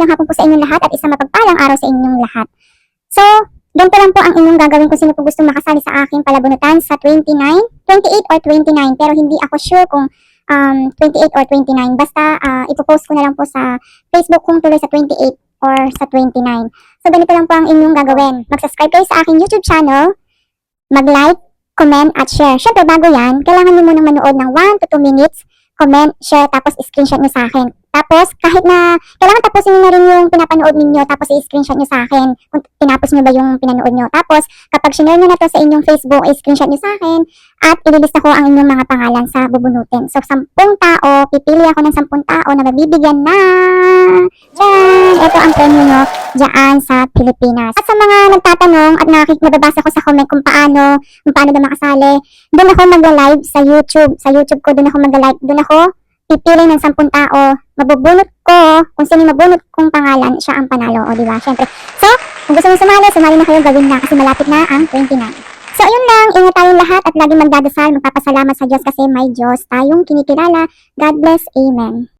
magandang hapon po sa inyong lahat at isang mapagpalang araw sa inyong lahat. So, ganito lang po ang inyong gagawin kung sino po gusto makasali sa aking palabunutan sa 29, 28 or 29. Pero hindi ako sure kung um, 28 or 29. Basta uh, ipopost ko na lang po sa Facebook kung tuloy sa 28 or sa 29. So, ganito lang po ang inyong gagawin. Mag-subscribe kayo sa aking YouTube channel, mag-like, comment, at share. Siyempre, bago yan, kailangan nyo munang manood ng 1 to 2 minutes, comment, share, tapos screenshot nyo sa akin. Tapos, kahit na, kailangan tapusin nyo na rin yung pinapanood ninyo, tapos i-screenshot nyo sa akin kung tinapos nyo ba yung pinanood nyo. Tapos, kapag sinare nyo na to sa inyong Facebook, i-screenshot nyo sa akin, at ililista ko ang inyong mga pangalan sa bubunutin. So, 10 tao, pipili ako ng 10 tao na mabibigyan na, Diyan! Ito ang premyo nyo dyan sa Pilipinas. At sa mga nagtatanong at nakik nababasa ko sa comment kung paano, kung paano ba makasali, doon ako mag-live sa YouTube. Sa YouTube ko, doon ako mag-live. Doon ako pipili ng 10 tao. Mabubunot ko, kung sino mabunot kong pangalan, siya ang panalo. O, di ba? Siyempre. So, kung gusto mo sumali, sumali na kayo, gawin na kasi malapit na ang 29. So, ayun lang. Ingat tayong lahat at laging magdadasal. Magpapasalamat sa Diyos kasi may Diyos tayong kinikilala. God bless. Amen.